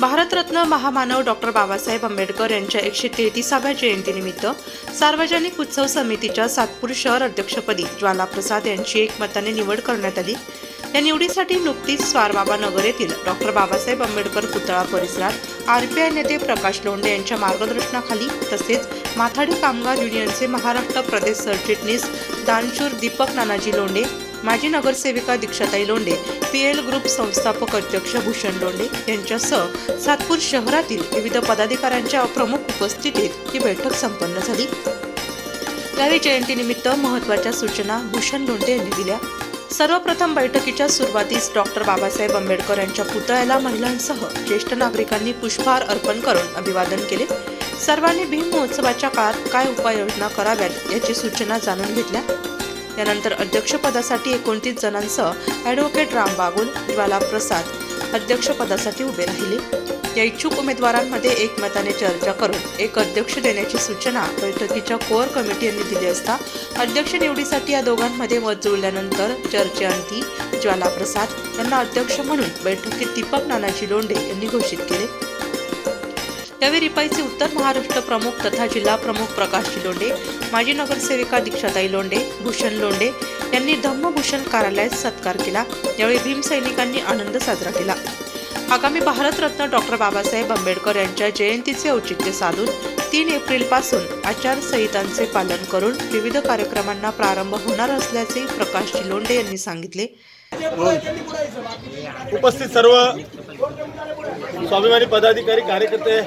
भारतरत्न महामानव डॉक्टर बाबासाहेब आंबेडकर यांच्या एकशे तेहतीसाव्या जयंतीनिमित्त सार्वजनिक उत्सव समितीच्या सातपूर शहर अध्यक्षपदी ज्वाला प्रसाद यांची एकमताने निवड करण्यात आली. या निवडीसाठी नुकतीच स्वारबाबा नगर येथील डॉक्टर बाबासाहेब आंबेडकर पुतळा परिसरात आरपीआय नेते प्रकाश लोंढे यांच्या मार्गदर्शनाखाली तसेच माथाडी कामगार युनियनचे महाराष्ट्र प्रदेश सरचिटणीस दानशूर दीपक नानाजी लोंढे माजी नगरसेविका Dikshatai Londhe P L group संस्थापक अध्यक्ष भूषण लोंढे यांच्यासह सातपूर शहरातील विविध पदाधिकाऱ्यांच्या प्रमुख उपस्थितीत ही बैठक संपन्न झाली. यावेळी जयंतीनिमित्त महत्त्वाच्या सूचना भूषण लोंढे यांनी दिल्या. सर्वप्रथम बैठकीच्या सुरुवातीस डॉक्टर बाबासाहेब आंबेडकर यांच्या पुतळ्याला महिलांसह ज्येष्ठ नागरिकांनी पुष्पहार अर्पण करून अभिवादन केले. सर्वांनी भीम महोत्सवाच्या काळात काय उपाययोजना कराव्यात याची सूचना जाणून घेतल्या. यानंतर अध्यक्षपदासाठी एकोणतीस जणांसह ॲडव्होकेट राम बागुल ज्वाला प्रसाद अध्यक्षपदासाठी उभे राहिले. या इच्छुक उमेदवारांमध्ये एकमताने चर्चा करून एक अध्यक्ष देण्याची सूचना बैठकीच्या कोअर कमिटी यांनी दिली असता अध्यक्ष निवडीसाठी या दोघांमध्ये मत जुळल्यानंतर चर्चेअंती ज्वाला प्रसाद यांना अध्यक्ष म्हणून बैठकीत दीपक नानाजी लोंढे यांनी घोषित केले. यावेळी रिपाईचे उत्तर महाराष्ट्र प्रमुख तथा जिल्हा प्रमुख प्रकाशजी लोंढे माजी नगरसेविका दीक्षाताई लोंढे भूषण लोंढे यांनी धम्मभूषण कार्यालयात सत्कार केला. यावेळी भीम सैनिकांनी आनंद साजरा केला. आगामी भारतरत्न डॉक्टर बाबासाहेब आंबेडकर यांच्या जयंतीचे औचित्य साधून तीन एप्रिलपासून आचारसंहितांचे पालन करून विविध कार्यक्रमांना प्रारंभ होणार असल्याचे प्रकाशजी लोंढे यांनी सांगितले. उपस्थित सर्व स्वाभिमानी पदाधिकारी कार्यकर्ते।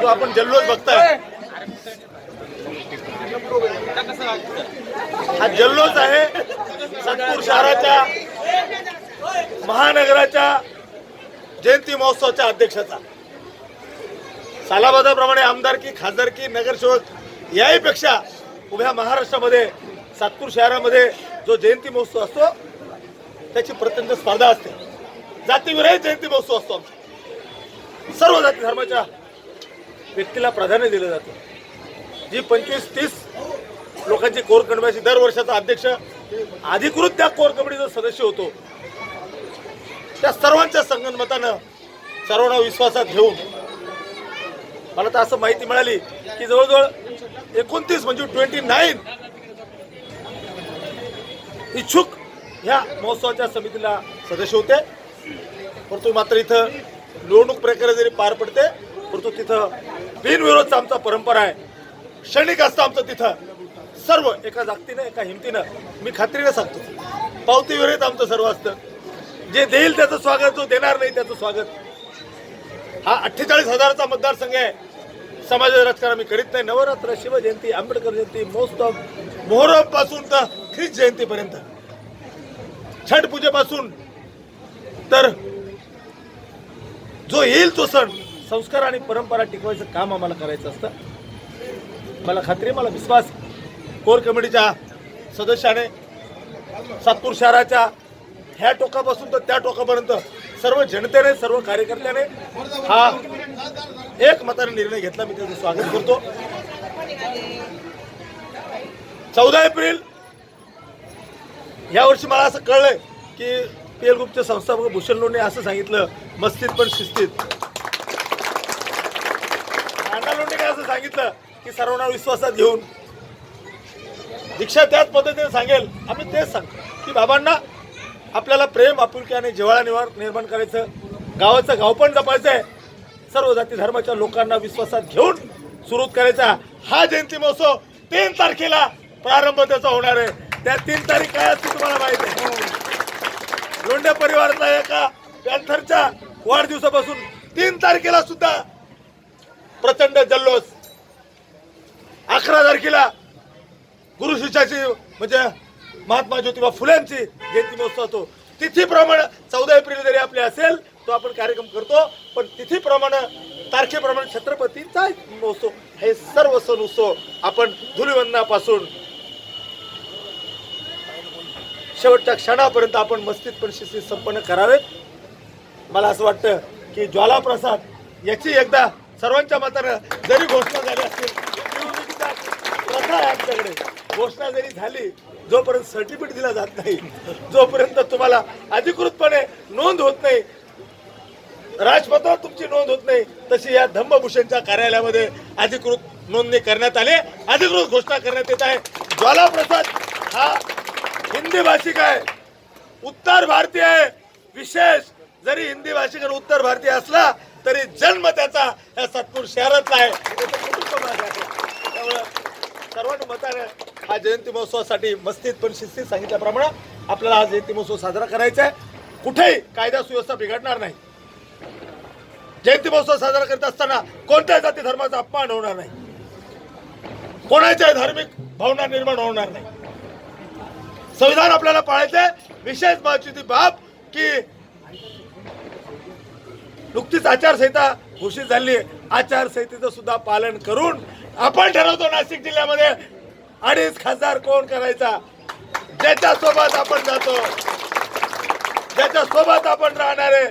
जो आपण जल्लोष बघताय. हा जल्लोष आहे सातपूर शहराच्या महानगराच्या जयंती महोत्सवाच्या अध्यक्षाचा. सालाबादाप्रमाणे आमदारकी खासदारकी नगरसेवक याहीपेक्षा उभ्या महाराष्ट्रामध्ये सातपूर शहरामध्ये जो जयंती महोत्सव असतो त्याची प्रचंड स्पर्धा असते. जातीविरहित जयंती महोत्सव असतो आमचा. सर्व जाती धर्माच्या व्यक्तीला प्राधान्य दिलं जातं. जी पंचवीस तीस लोकांची कोर कमिटी दर वर्षाचा अध्यक्ष अधिकृत त्या कोर कमिटीचा सदस्य होतो. त्या सर्वांच्या संगनमतानं सर्वांना विश्वासात घेऊन मला तर असं माहिती मिळाली की जवळजवळ एकोणतीस म्हणजे ट्वेंटी नाईन इच्छुक ह्या महोत्सवाच्या समितीला सदस्य होते. परंतु मात्र इथं निवडणूक प्रक्रिया जरी पार पडते परंतु तिथं बिनविरोधचा आमचा परंपरा आहे. क्षणिक असतं आमचं तिथं. सर्व एका जागतीनं एका हिमतीनं मी खात्रीनं सांगतो. पावतीविरहित आमचं सर्व असतं. जे देईल त्याचं स्वागत जो देणार नाही त्याचं स्वागत. हा अठ्ठेचाळीस हजाराचा मतदारसंघ आहे. समाजाचं राजकारण आम्ही करीत नाही. नवरात्र शिवजयंती आंबेडकर जयंती महोत्सव मोहरमपासून तर ख्रिस जयंतीपर्यंत. छठ पूजेपासून तर जो येईल तो सण संस्कार आणि परंपरा टिकवायचं काम आम्हाला करायचं असतं. मला खात्री मला विश्वास कोर कमिटीच्या सदस्याने सातपूर शहराच्या ह्या टोकापासून तर त्या टोकापर्यंत सर्व जनतेने सर्व कार्यकर्त्याने हा एक मताने निर्णय घेतला. मी त्याचं स्वागत करतो. चौदा एप्रिल यावर्षी मला असं कळलंय की पी एल ग्रुपचे संस्थापक भूषण लोणे असं सांगितलं मस्तीत पण शिस्तीत. अण्णा लोंढे काय असं सांगितलं की सर्वांना विश्वासात घेऊन. दीक्षा त्याच पद्धतीने सांगेल. आम्ही तेच सांगतो की बाबांना आपल्याला प्रेम आपुलकी आणि जिव्हाळा निवार निर्माण करायचं गावाचं गाव पण जपायचं आहे. सर्व जाती धर्माच्या लोकांना विश्वासात घेऊन सुरू करायचा हा जयंती महोत्सव तीन तारखेला प्रारंभ त्याचा होणार आहे. त्या तीन तारीख काय असते तुम्हाला माहिती आहे. लोंढे परिवारातला एका पॅन्थरच्या वाढदिवसापासून तीन तारखेला सुद्धा प्रचंड जल्लोष. अकरा तारखेला गुरु शिष्याची म्हणजे महात्मा ज्योतिबा फुल्यांची जयंती महोत्सव असतो तिथीप्रमाणे चौदा एप्रिल जरी आपले असेल तो आपण कार्यक्रम करतो पण तिथीप्रमाणे तारखेप्रमाणे छत्रपतींचा महोत्सव. हे सर्व सण उत्सव आपण धुलिवंदनापासून शेवटच्या क्षणापर्यंत आपण मस्तीत पण शिस्तीत संपन्न करावेत मला असं वाटतं की ज्वाला प्रसाद याची एकदा सर्वांच्या मतानं जरी घोषणा झाली असतील प्रथा आहे आमच्याकडे. घोषणा जरी झाली जोपर्यंत सर्टिफिकेट दिला जात नाही जोपर्यंत तुम्हाला अधिकृतपणे नोंद होत नाही राजपत्रात तुमची नोंद होत नाही तशी या धम्मभूषणच्या कार्यालयामध्ये अधिकृत नोंदणी करण्यात आली अधिकृत घोषणा करण्यात येत आहे. ज्वाला प्रसाद हा हिंदी भाषिक आहे. उत्तर भारतीय आहे. विशेष जरी हिंदी भाषिक आणि उत्तर भारतीय असला तरी जन्म त्याचा या सातपूर शहरातला आहे. त्यामुळं सर्वांना मताने हा जयंती महोत्सवासाठी मस्तीत पण शिस्तीत सांगितल्याप्रमाणे आपल्याला हा जयंती महोत्सव साजरा करायचा आहे. कुठेही कायदा सुव्यवस्था बिघडणार नाही. जयंती महोत्सव साजरा करत असताना कोणत्याही जाती धर्माचा अपमान होणार नाही. कोणाच्याही धार्मिक भावना निर्माण होणार नाही. संविधान आपल्याला पाळायचंय. विशेष महत्वाची बाब की नुकतीच आचारसंहिता घोषित झाली. आचारसंहितेचं सुद्धा पालन करून आपण ठरवतो नाशिक जिल्ह्यामध्ये अडीच खासदार कोण करायचा? ज्याच्या सोबत आपण जातो ज्याच्या सोबत आपण राहणार आहे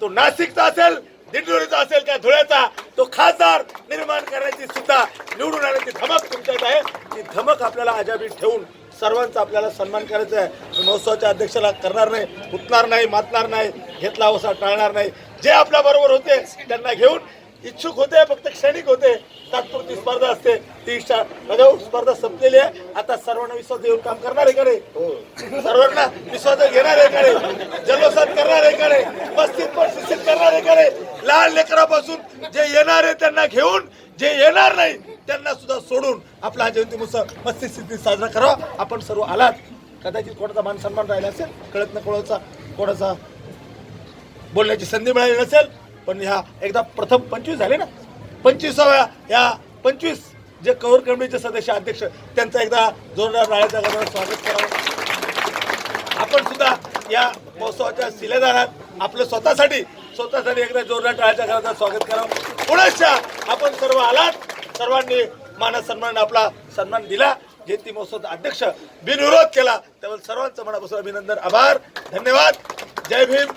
तो नाशिकचा असेल दिंडोरीचा असेल का धुळ्याचा तो खासदार निर्माण करण्याची सुद्धा निवडून आणण्याची धमक तुमच्यात आहे. ती धमक आपल्याला अजाबी ठेवून सर्वांचा आपल्याला सन्मान करायचा आहे. महोत्सवाच्या अध्यक्षाला करणार नाही उठणार नाही मातणार नाही घेतला अवसा टाळणार नाही. जे आपल्या बरोबर होते त्यांना घेऊन इच्छुक होते फक्त क्षणिक होते तात्पुरती स्पर्धा असते. ती रजाऊ स्पर्धा संपलेली आहे. आता सर्वांना विश्वास देऊन काम करणार आहे का रे सर्वांना विश्वास घेणार आहे का रे जल्लोषात करणार आहे का रे मस्तीत पण शिस्तीत करणार आहे का रे लहान लेकरापासून जे येणार आहे त्यांना घेऊन जे येणार नाही त्यांना सुद्धा सोडून आपला हा जयंती उत्सव मस्ती साजरा करावा. आपण सर्व आलात. कदाचित कोणाचा मान सन्मान राहिला असेल कळत न कोणाचा कोणाचा बोलण्याची संधी मिळाली नसेल पण ह्या एकदा प्रथम पंचवीस झाले ना? पंचवीसाव्या या पंचवीस जे कौर कमिटीचे सदस्य अध्यक्ष त्यांचा एकदा जोरदार राळ्याच्या गजरात स्वागत करावं. आपण सुद्धा या महोत्सवाच्या शिलेदारात आपलं स्वतःसाठी स्वतःसाठी एकदा जोरदार टाळ्याच्या घरात स्वागत करावं. पुण्याच्या आपण सर्व आलात. सर्वांनी मान सन्मान आपला सन्मान दिला. जयंती महोत्सवाचा अध्यक्ष बिनविरोध केला. त्यामुळे सर्वांचं मनापासून अभिनंदन आभार धन्यवाद. जय भीम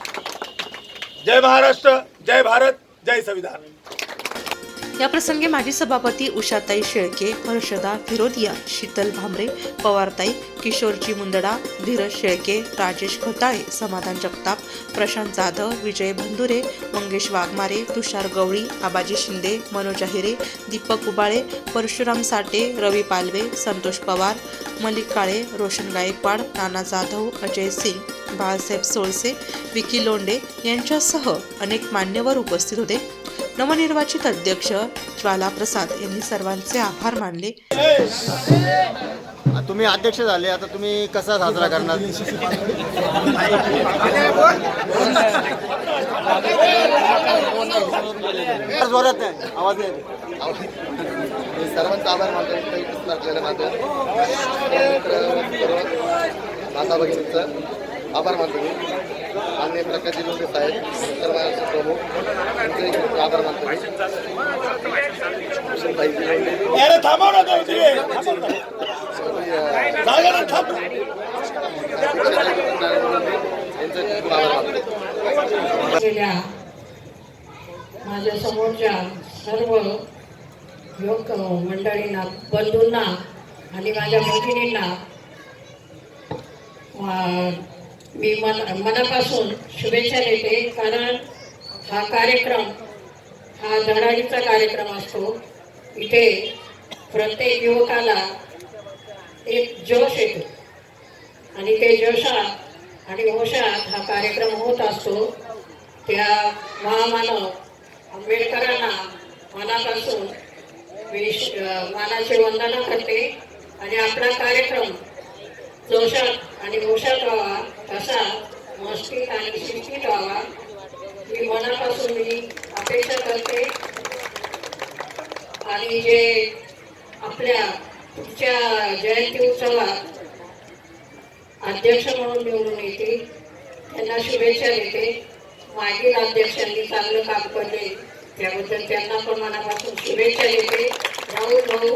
जय महाराष्ट्र जय भारत जय संविधान. या प्रसंगी माजी सभापती उषाताई शेळके हर्षदा फिरोदिया शीतल भांबरे पवारताई किशोरजी मुंदडा धीरज शेळके राजेश खोताळे समाधान जगताप प्रशांत जाधव विजय भंदुरे मंगेश वाघमारे तुषार गवळी आबाजी शिंदे मनोज अहिरे दीपक उबाळे परशुराम साटे रवी पालवे संतोष पवार मलिक काळे रोशन गायकवाड नाना जाधव अजय सिंग बाळासाहेब सोळसे विकी लोंडे यांच्यासह अनेक मान्यवर उपस्थित होते. नवनिर्वाचित अध्यक्ष ज्वाला प्रसाद यांनी सर्वांचे आभार मानले. तुम्ही अध्यक्ष झाले आता तुम्ही कसा साजरा करणार? जोरात आवाज सर्वांचा आभार मानतो माता भगिनींचं आभार मानतो मी. अरे थांबव ना माझ्या समोरच्या सर्व योग मंडळींना बंधूंना आणि माझ्या मैत्रिणींना मी मन मनापासून शुभेच्छा देते. कारण हा कार्यक्रम हा धडाडीचा कार्यक्रम असतो. इथे प्रत्येक युवकाला एक जोश येतो. आणि ते जोशात आणि होशात हा कार्यक्रम होत असतो. त्या महामानव आंबेडकरांना मनापासून मी मानाचे मानाची वंदना करते. आणि आपला कार्यक्रम जोशात आणि होशात व्हावा तसा मस्तीत आणि शिस्तीत व्हावा. ही मनापासून मी अपेक्षा करते. आणि जे आपल्या पुढच्या जयंती उत्सवात अध्यक्ष म्हणून निवडून येते त्यांना शुभेच्छा देते. मागील अध्यक्षांनी चांगलं काम करले त्याबद्दल त्यांना पण मनापासून शुभेच्छा देते. भाऊ भाऊ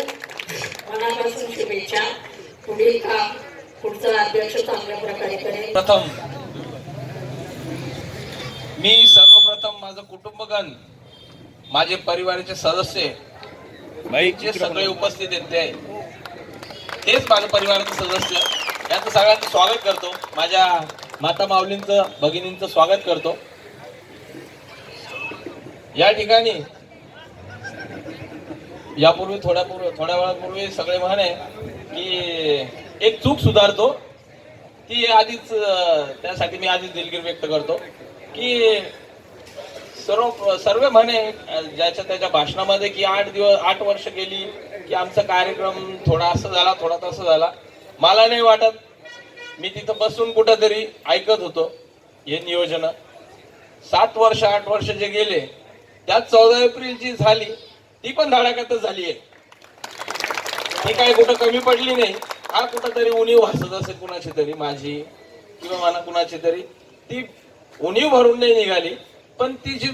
मनापासून शुभेच्छा. पुढील काम पुढचा अध्यक्ष चांगल्या प्रकारे करेल. प्रथम मी सर्वप्रथम माझं कुटुंबगण माझे परिवाराचे सदस्य जे सगळे उपस्थित आहेत ते. तेच माझं परिवाराचं सदस्य. यांचं सगळ्यांचं स्वागत करतो. माझ्या माता माऊलींचं भगिनींचं स्वागत करतो. या ठिकाणी यापूर्वी थोड्या पूर्वी थोड्या वेळापूर्वी सगळे म्हणे की एक चूक सुधारतो. ती आधीच त्यासाठी मी आधीच दिलगिरी व्यक्त करतो. की सर्व सर्व म्हणे ज्याच्या त्याच्या भाषणामध्ये की आठ दिवस आठ वर्ष गेली की आमचा कार्यक्रम थोडा असं झाला थोडा तसं झाला. मला नाही वाटत. मी तिथं बसून कुठंतरी ऐकत होतो हे नियोजन. सात वर्ष आठ वर्ष जे गेले त्यात चौदा एप्रिल जी झाली. ती पण धडाक्यातच झाली आहे. ती काय कुठं कमी पडली नाही. हा कुठंतरी उणीव भासत असेल कुणाची तरी माझी किंवा मला कुणाची तरी. ती उणीव भरून नाही निघाली. पण ती जी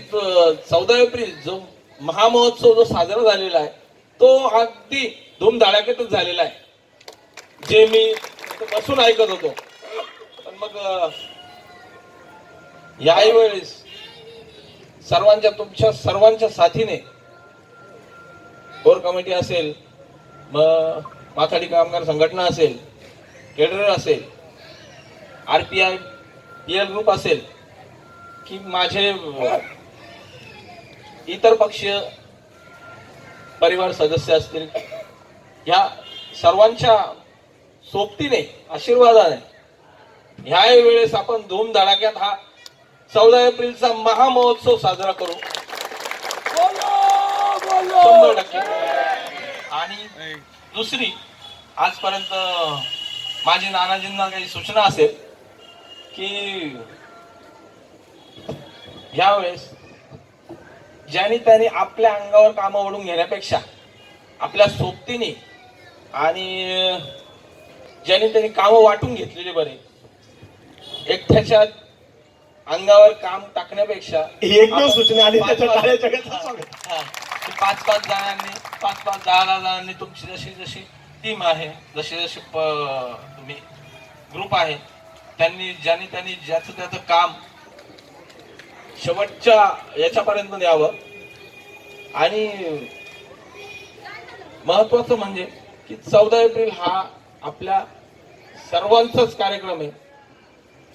चौदा एप्रिल जो महामहोत्सव जो साजरा झालेला आहे तो अगदी धूमधडाक्यातच झालेला आहे. जे मी बसून ऐकत होतो. पण मग याही वेळेस सर्वांच्या तुमच्या सर्वांच्या साथीने कोर कमिटी असेल मग माथाडी कामगार संघटना असेल केडर असेल R P I P L group असेल की माझे इतर पक्षीय परिवार सदस्य असतील या सर्वांच्या सोबतीने आशीर्वादाने ह्या वेळेस आपण धूमधडाक्यात हा चौदा एप्रिलचा महामहोत्सव साजरा करू. शंभर टक्के. आणि दुसरी आजपर्यंत माझी नानाजींना काही सूचना असेल की यावेळेस ज्याने त्याने आपल्या अंगावर कामं ओढून घेण्यापेक्षा आपल्या सोबतीने आणि ज्याने त्यांनी कामं वाटून घेतलेले बरे एकट्याच्या अंगावर काम टाकण्यापेक्षा एकमेव सूचना आली पाच- त्याच्या पाच- टाळ्या जगात स्वागत. हा. की पाच पाच जणांनी पाच पाच दहा दहा जणांनी तुमची जशी जशी टीम आहे जशी जशी प- तुम्ही ग्रुप आहे त्यांनी ज्यांनी त्यांनी ज्याचं त्याचं काम शेवटच्या याच्यापर्यंत न्यावं. आणि महत्वाचं म्हणजे की चौदा एप्रिल हा आपल्या सर्वांचाच कार्यक्रम आहे.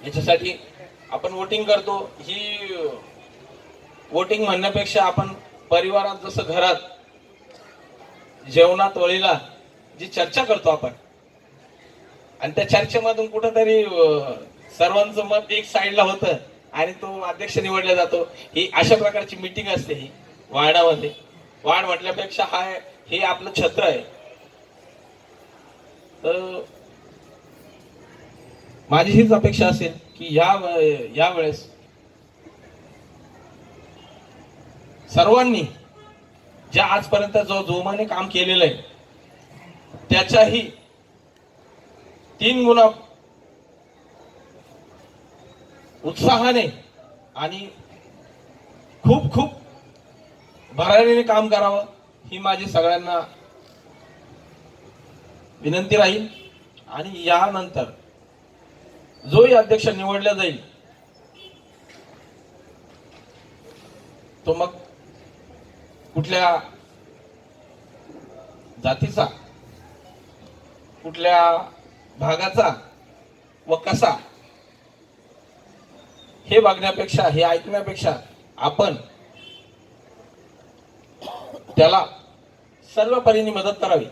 याच्यासाठी आपण वोटिंग करतो. ही वोटिंग म्हणण्यापेक्षा आपण परिवारात जसं घरात जेवणात वळीला जी चर्चा करतो आपण आणि त्या चर्चेमधून कुठंतरी सर्वांचं मत एक साईडला होतं. आणि तो अध्यक्ष निवडला जातो. ही अशा प्रकारची मिटिंग असते ही वार्डामध्ये. वार्ड म्हटल्यापेक्षा हा हे आपलं छत्र आहे. तर माझी हीच अपेक्षा असेल की या या वेळेस सर्वांनी ज्या आजपर्यंत जो जोमाने काम केलेलं आहे त्याच्याही तीन गुणा उत्साहाने आणि खूप खूप भरारीने काम करावं ही माझी सगळ्यांना विनंती राहील. आणि यानंतर जोही अध्यक्ष निवडला जाईल तो मग कुठल्या जातीचा कुठल्या भागाचा व कसा हे वागण्यापेक्षा हे ऐकण्यापेक्षा आपण त्याला सर्व परीने मदत करावी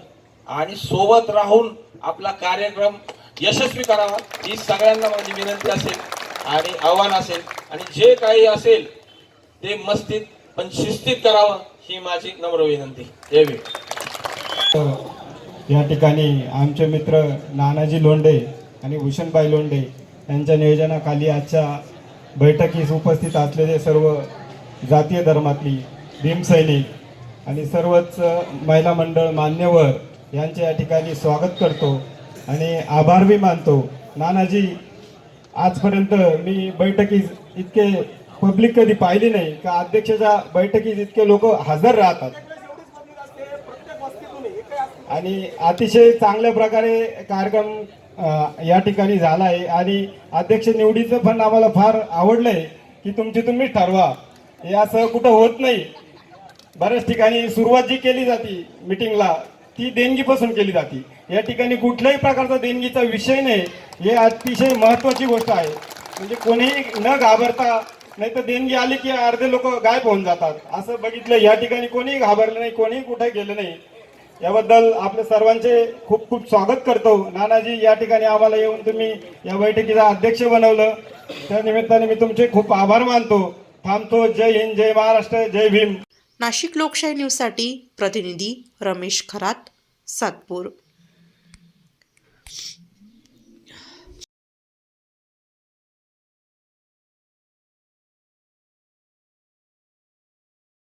आणि सोबत राहून आपला कार्यक्रम यशस्वी करावा ही सगळ्यांना माझी विनंती असेल आणि आव्हान असेल. आणि जे काही असेल ते मस्तीत पण शिस्तीत करावं ही माझी नम्र विनंती. जय या ठिकाणी आमचे मित्र नानाजी लोंढे आणि भूषणबाई लोंढे यांच्या नियोजनाखाली आजच्या बैठकीस उपस्थित असलेले सर्व जातीय धर्मातली भीमसैनिक आणि सर्वच महिला मंडळ मान्यवर यांचे या ठिकाणी स्वागत करतो आणि आभार बी मानतो. नानाजी आजपर्यंत मी बैठकीस इतके पब्लिक कधी पाहिली नाही. का अध्यक्षाच्या बैठकीत इतके लोक हजर राहतात? आणि अतिशय चांगल्या प्रकारे कार्यक्रम या ठिकाणी झाला आहे आणि अध्यक्ष निवडीचं पण आम्हाला फार आवडलंय की तुमची तुम्ही ठरवा. हे असं कुठं होत नाही. बऱ्याच ठिकाणी सुरुवात जी केली जाते मिटिंगला ती देणगीपासून केली जाते. या ठिकाणी कुठल्याही प्रकारचा देणगीचा विषय नाही. हे अतिशय महत्त्वाची गोष्ट आहे. म्हणजे कोणीही न घाबरता नाही तर देणगी आली की अर्धे लोक गायब होऊन जातात. असं बघितलं या ठिकाणी कोणीही घाबरलं नाही कोणीही कुठे गेलं नाही. याबद्दल आपल्या सर्वांचे खूप खूप स्वागत करतो. नानाजी या ठिकाणी आम्हाला येऊन तुम्ही या बैठकीचा अध्यक्ष बनवलं. त्या निमित्ताने मी तुमचे खूप आभार मानतो. थांबतो. जय हिंद जय महाराष्ट्र जय भीम. नाशिक लोकशाही न्यूजसाठी प्रतिनिधी रमेश खरात सातपूर.